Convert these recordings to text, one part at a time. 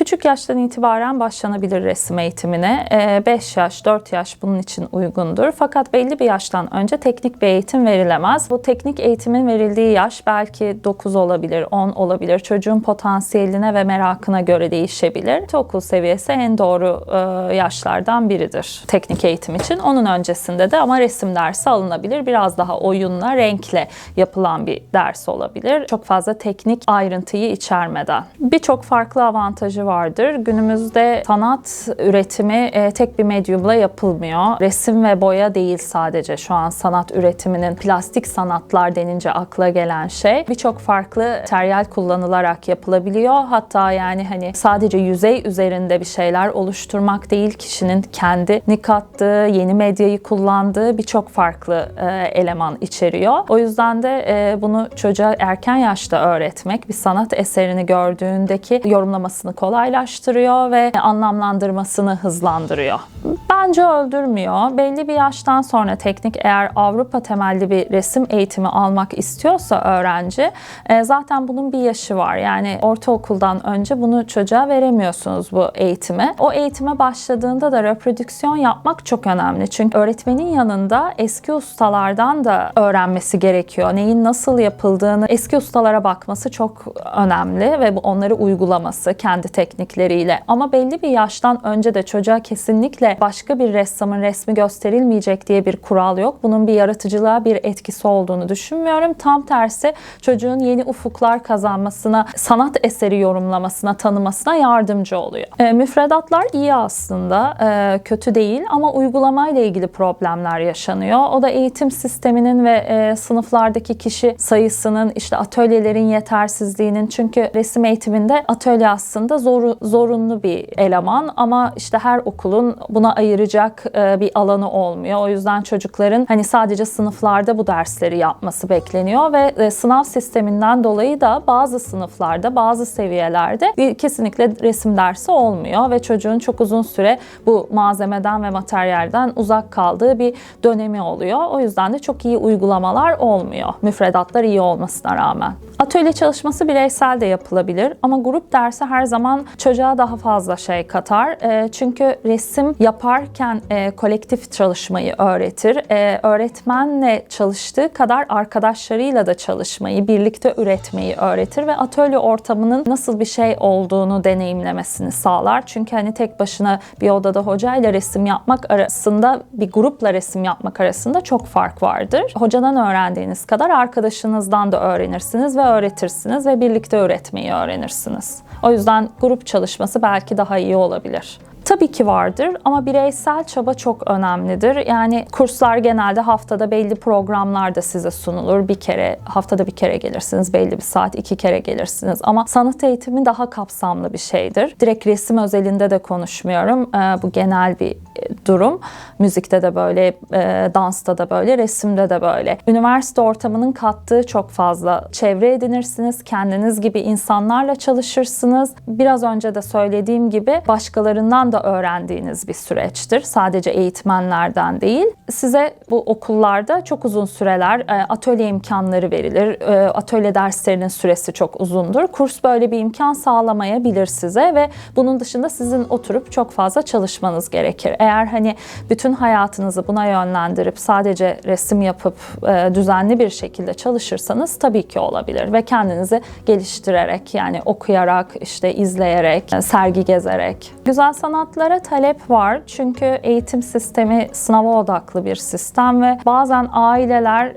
Küçük yaştan itibaren başlanabilir resim eğitimine. 5 yaş, 4 yaş bunun için uygundur. Fakat belli bir yaştan önce teknik bir eğitim verilemez. Bu teknik eğitimin verildiği yaş belki 9 olabilir, 10 olabilir. Çocuğun potansiyeline ve merakına göre değişebilir. Okul seviyesi en doğru e, yaşlardan biridir teknik eğitim için. Onun öncesinde de ama resim dersi alınabilir. Biraz daha oyunla, renkle yapılan bir ders olabilir. Çok fazla teknik ayrıntıyı içermeden. Birçok farklı avantajı vardır. Günümüzde sanat üretimi e, tek bir medyumla yapılmıyor. Resim ve boya değil sadece şu an sanat üretiminin plastik sanatlar denince akla gelen şey. Birçok farklı materyal kullanılarak yapılabiliyor. Hatta yani hani sadece yüzey üzerinde bir şeyler oluşturmak değil kişinin kendi kattığı, yeni medyayı kullandığı birçok farklı e, eleman içeriyor. O yüzden de e, bunu çocuğa erken yaşta öğretmek bir sanat eserini gördüğündeki yorumlamasını kolaylaştırıyor ve anlamlandırmasını hızlandırıyor. Bence öldürmüyor. Belli bir yaştan sonra teknik eğer Avrupa temelli bir resim eğitimi almak istiyorsa öğrenci e, zaten bunun bir yaşı var. Yani ortaokuldan önce bunu çocuğa veremiyorsunuz bu eğitimi. O eğitime başladığında da reprodüksiyon yapmak çok önemli. Çünkü öğretmenin yanında eski ustalardan da öğrenmesi gerekiyor. Neyin nasıl yapıldığını eski ustalara bakması çok önemli ve onları uygulaması kendi teknikleriyle. Ama belli bir yaştan önce de çocuğa kesinlikle başka bir ressamın resmi gösterilmeyecek diye bir kural yok. Bunun bir yaratıcılığa bir etkisi olduğunu düşünmüyorum. Tam tersi çocuğun yeni ufuklar kazanmasına, sanat eseri yorumlamasına, tanımasına yardımcı oluyor. E, müfredatlar iyi aslında, e, kötü değil ama uygulamayla ilgili problemler yaşanıyor. O da eğitim sisteminin ve e, sınıflardaki kişi sayısının, işte atölyelerin yetersizliğinin çünkü resim eğitiminde atölye aslında zor, zorunlu bir eleman ama işte her okulun buna ayıracak e, bir alanı olmuyor. O yüzden çocukların hani sadece sınıflarda bu dersleri yapması bekleniyor ve e, sınav sisteminden dolayı da bazı sınıflarda, bazı seviyelerde kesinlikle resim dersi olmuyor ve çocuğun çok uzun süre bu malzemeden ve materyalden uzak kaldığı bir dönemi oluyor. O yüzden de çok iyi uygulamalar olmuyor. Müfredatlar iyi olmasına rağmen. Atölye çalışması bireysel de yapılabilir ama grup dersi her zaman çocuğa daha fazla şey katar. E, çünkü resim yaparken e, kolektif çalışmayı öğretir. E, öğretmenle çalıştığı kadar arkadaşlarıyla da çalışmayı, birlikte üretmeyi öğretir ve atölye ortamının nasıl bir şey olduğunu deneyimlemesini sağlar. Çünkü hani tek başına bir odada hocayla resim yapmak arasında bir grupla resim yapmak arasında çok fark vardır. Hocadan öğrendiğiniz kadar arkadaşınızdan da öğrenirsiniz ve öğretirsiniz ve birlikte öğretmeyi öğrenirsiniz. O yüzden grup çalışması belki daha iyi olabilir. Tabii ki vardır ama bireysel çaba çok önemlidir. Yani kurslar genelde haftada belli programlarda size sunulur. Bir kere, haftada bir kere gelirsiniz, belli bir saat, iki kere gelirsiniz. Ama sanat eğitimi daha kapsamlı bir şeydir. Direkt resim özelinde de konuşmuyorum. Ee, bu genel bir durum. Müzikte de böyle, e, dansta da böyle, resimde de böyle. Üniversite ortamının kattığı çok fazla. Çevre edinirsiniz, kendiniz gibi insanlarla çalışırsınız. Biraz önce de söylediğim gibi başkalarından da öğrendiğiniz bir süreçtir. Sadece eğitmenlerden değil. Size bu okullarda çok uzun süreler e, atölye imkanları verilir. Atölye derslerinin süresi çok uzundur. Kurs böyle bir imkan sağlamayabilir size ve bunun dışında sizin oturup çok fazla çalışmanız gerekir. Eğer hani bütün hayatınızı buna yönlendirip sadece resim yapıp e, düzenli bir şekilde çalışırsanız tabii ki olabilir ve kendinizi geliştirerek yani okuyarak, işte izleyerek, e, sergi gezerek. Güzel sanatlara talep var çünkü eğitim sistemi sınava odaklı bir sistem ve bazen aileler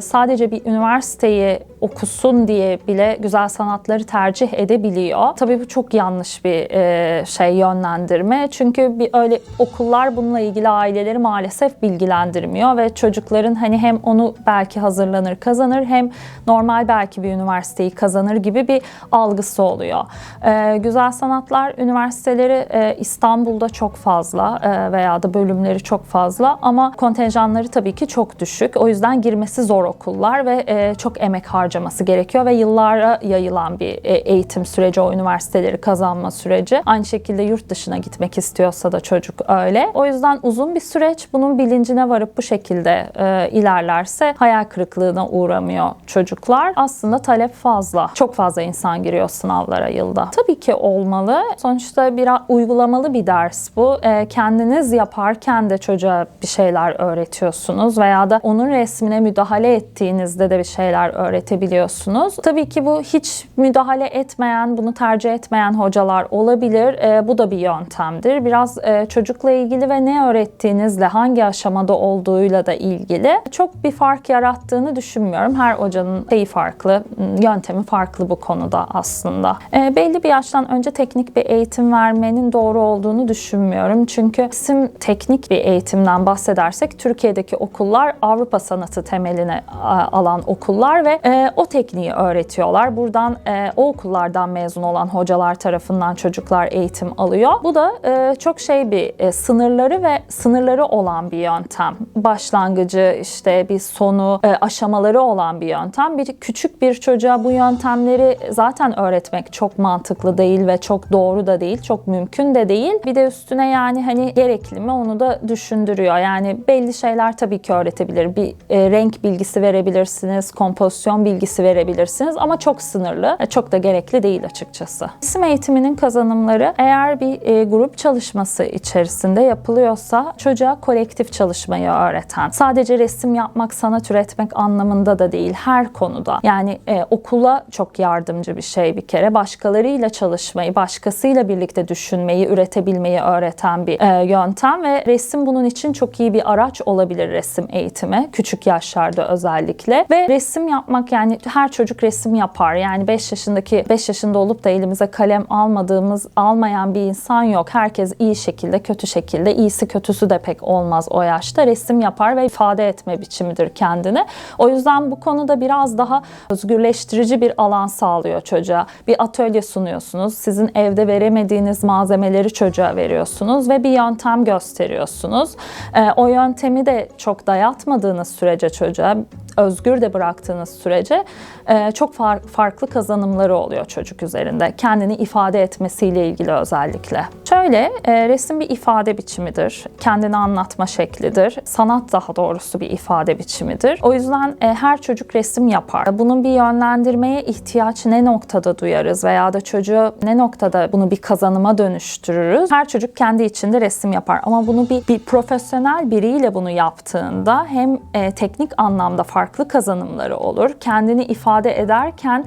sadece bir üniversiteyi okusun diye bile güzel sanatları tercih edebiliyor. Tabii bu çok yanlış bir e, şey yönlendirme. Çünkü bir öyle okullar bununla ilgili aileleri maalesef bilgilendirmiyor ve çocukların hani hem onu belki hazırlanır kazanır hem normal belki bir üniversiteyi kazanır gibi bir algısı oluyor. E, güzel sanatlar üniversiteleri e, İstanbul'da çok fazla veya da bölümleri çok fazla ama kontenjanları tabii ki çok düşük. O yüzden girmesi zor okullar ve çok emek harcıyor harcaması gerekiyor ve yıllara yayılan bir e, eğitim süreci, o üniversiteleri kazanma süreci. Aynı şekilde yurt dışına gitmek istiyorsa da çocuk öyle. O yüzden uzun bir süreç. Bunun bilincine varıp bu şekilde e, ilerlerse hayal kırıklığına uğramıyor çocuklar. Aslında talep fazla. Çok fazla insan giriyor sınavlara yılda. Tabii ki olmalı. Sonuçta biraz uygulamalı bir ders bu. E, kendiniz yaparken de çocuğa bir şeyler öğretiyorsunuz veya da onun resmine müdahale ettiğinizde de bir şeyler öğretebiliyorsunuz. Tabii ki bu hiç müdahale etmeyen, bunu tercih etmeyen hocalar olabilir. E, bu da bir yöntemdir. Biraz e, çocukla ilgili ve ne öğrettiğinizle, hangi aşamada olduğuyla da ilgili çok bir fark yarattığını düşünmüyorum. Her hocanın şeyi farklı, yöntemi farklı bu konuda aslında. E, belli bir yaştan önce teknik bir eğitim vermenin doğru olduğunu düşünmüyorum. Çünkü isim teknik bir eğitimden bahsedersek Türkiye'deki okullar Avrupa sanatı temeline alan okullar ve e, o tekniği öğretiyorlar. Buradan e, o okullardan mezun olan hocalar tarafından çocuklar eğitim alıyor. Bu da e, çok şey bir e, sınırları ve sınırları olan bir yöntem. Başlangıcı işte bir sonu e, aşamaları olan bir yöntem. Bir küçük bir çocuğa bu yöntemleri zaten öğretmek çok mantıklı değil ve çok doğru da değil, çok mümkün de değil. Bir de üstüne yani hani gerekli mi onu da düşündürüyor. Yani belli şeyler tabii ki öğretebilir. Bir e, renk bilgisi verebilirsiniz, kompozisyon bilgisi verebilirsiniz ama çok sınırlı, e, çok da gerekli değil açıkçası. İsim eğitiminin kazanımları eğer bir e, grup çalışması içerisinde yapılıyorsa çocuğa kolektif çalışmayı öğreten, sadece resim yapmak, sanat üretmek anlamında da değil, her konuda. Yani e, okula çok yardımcı bir şey bir kere. Başkalarıyla çalışmayı, başkasıyla birlikte düşünmeyi, üretebilmeyi öğreten bir e, yöntem ve resim bunun için çok iyi bir araç olabilir resim eğitimi. Küçük yaşlarda özellikle. Ve resim yapmak yani her çocuk resim yapar. Yani 5 yaşındaki 5 yaşında olup da elimize kalem almadığımız, almayan bir insan yok. Herkes iyi şekilde, kötü şekilde, iyisi kötüsü de pek olmaz o yaşta. Resim yapar ve ifade etme biçimidir kendini. O yüzden bu konuda biraz daha özgürleştirici bir alan sağlıyor çocuğa. Bir atölye sunuyorsunuz. Sizin evde veremediğiniz malzemeleri çocuğa veriyorsunuz ve bir yöntem gösteriyorsunuz. Ee, o yöntemi de çok dayatmadığınız sürece çocuğa özgür de bıraktığınız sürece e, çok far, farklı kazanımları oluyor çocuk üzerinde. Kendini ifade etmesiyle ilgili özellikle. Şöyle e, resim bir ifade biçimidir. Kendini anlatma şeklidir. Sanat daha doğrusu bir ifade biçimidir. O yüzden e, her çocuk resim yapar. Bunun bir yönlendirmeye ihtiyaç ne noktada duyarız veya da çocuğu ne noktada bunu bir kazanıma dönüştürürüz. Her çocuk kendi içinde resim yapar ama bunu bir, bir profesyonel biriyle bunu yaptığında hem e, teknik anlamda farklı kazanımları olur. Kendini ifade ederken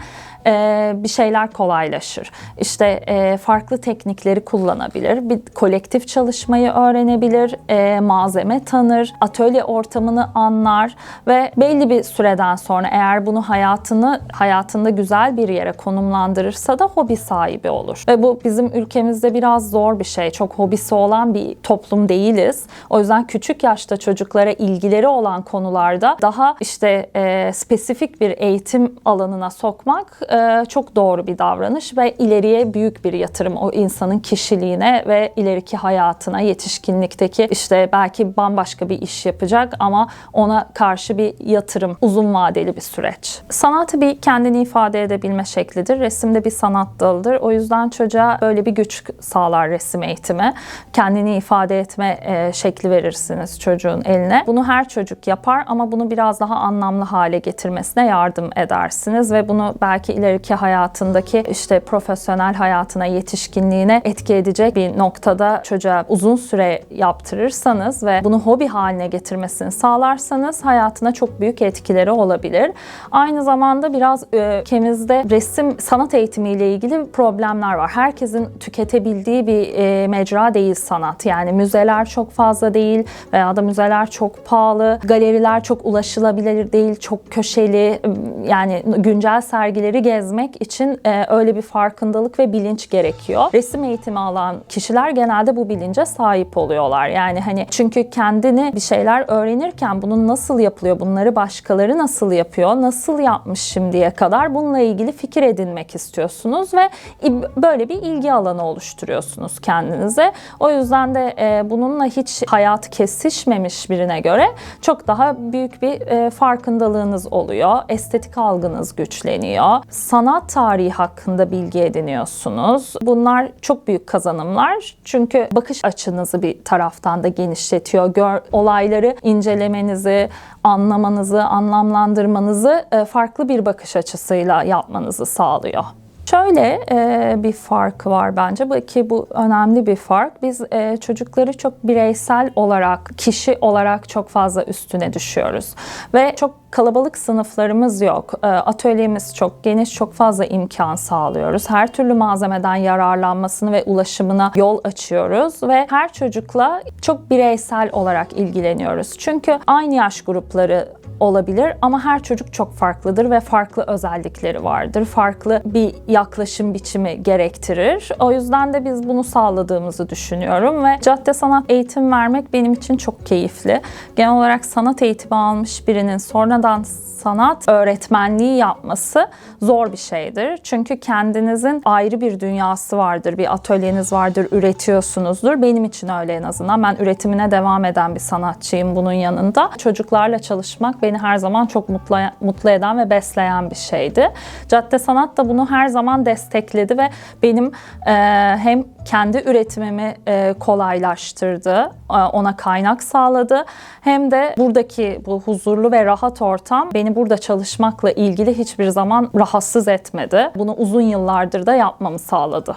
e, bir şeyler kolaylaşır. İşte e, farklı teknikleri kullanabilir, bir kolektif çalışmayı öğrenebilir, e, malzeme tanır, atölye ortamını anlar ve belli bir süreden sonra eğer bunu hayatını hayatında güzel bir yere konumlandırırsa da hobi sahibi olur. Ve bu bizim ülkemizde biraz zor bir şey. Çok hobisi olan bir toplum değiliz. O yüzden küçük yaşta çocuklara ilgileri olan konularda daha işte e, spesifik bir eğitim alanına sokmak e, çok doğru bir davranış ve ileriye büyük bir yatırım o insanın kişiliğine ve ileriki hayatına, yetişkinlikteki işte belki bambaşka bir iş yapacak ama ona karşı bir yatırım, uzun vadeli bir süreç. Sanatı bir kendini ifade edebilme şeklidir. Resimde bir sanat dalıdır. O yüzden çocuğa böyle bir güç sağlar resim eğitimi. Kendini ifade etme e, şekli verirsiniz çocuğun eline. Bunu her çocuk yapar ama bunu biraz daha anlamlı hale getirmesine yardım edersiniz ve bunu belki ileriki hayatındaki işte profesyonel hayatına, yetişkinliğine etki edecek bir noktada çocuğa uzun süre yaptırırsanız ve bunu hobi haline getirmesini sağlarsanız hayatına çok büyük etkileri olabilir. Aynı zamanda biraz ülkemizde resim sanat eğitimiyle ilgili problemler var. Herkesin tüketebildiği bir e, mecra değil sanat. Yani müzeler çok fazla değil veya da müzeler çok pahalı, galeriler çok ulaşılabilir değil, çok köşeli yani güncel sergileri gezmek için e, öyle bir farkındalık ve bilinç gerekiyor. Resim eğitimi alan kişiler genelde bu bilince sahip oluyorlar. Yani hani çünkü kendini bir şeyler öğrenirken bunun nasıl yapılıyor, bunları başkaları nasıl yapıyor, nasıl yapmış şimdiye kadar bununla ilgili fikir edinmek istiyorsunuz ve böyle bir ilgi alanı oluşturuyorsunuz kendinize. O yüzden de e, bununla hiç hayatı kesişmemiş birine göre çok daha büyük bir e, farkındalığınız oluyor. Estetik algınız güçleniyor. Sanat tarihi hakkında bilgi ediniyorsunuz. Bunlar çok büyük kazanımlar. Çünkü bakış açınızı bir taraftan da genişletiyor. Gör, olayları incelemenizi, anlamanızı, anlamlandırmanızı e, farklı bir bakış açısıyla yapmanızı sağlıyor. Şöyle e, bir farkı var bence ki bu önemli bir fark. Biz e, çocukları çok bireysel olarak, kişi olarak çok fazla üstüne düşüyoruz ve çok kalabalık sınıflarımız yok. E, atölyemiz çok geniş, çok fazla imkan sağlıyoruz. Her türlü malzemeden yararlanmasını ve ulaşımına yol açıyoruz ve her çocukla çok bireysel olarak ilgileniyoruz. Çünkü aynı yaş grupları olabilir ama her çocuk çok farklıdır ve farklı özellikleri vardır. Farklı bir yaklaşım biçimi gerektirir. O yüzden de biz bunu sağladığımızı düşünüyorum ve cadde sanat eğitim vermek benim için çok keyifli. Genel olarak sanat eğitimi almış birinin sonradan sanat öğretmenliği yapması zor bir şeydir. Çünkü kendinizin ayrı bir dünyası vardır, bir atölyeniz vardır, üretiyorsunuzdur. Benim için öyle en azından. Ben üretimine devam eden bir sanatçıyım bunun yanında. Çocuklarla çalışmak beni her zaman çok mutlu, mutlu eden ve besleyen bir şeydi. Cadde Sanat da bunu her zaman destekledi ve benim e, hem kendi üretimimi e, kolaylaştırdı, e, ona kaynak sağladı. Hem de buradaki bu huzurlu ve rahat ortam beni burada çalışmakla ilgili hiçbir zaman rahatsız etmedi. Bunu uzun yıllardır da yapmamı sağladı.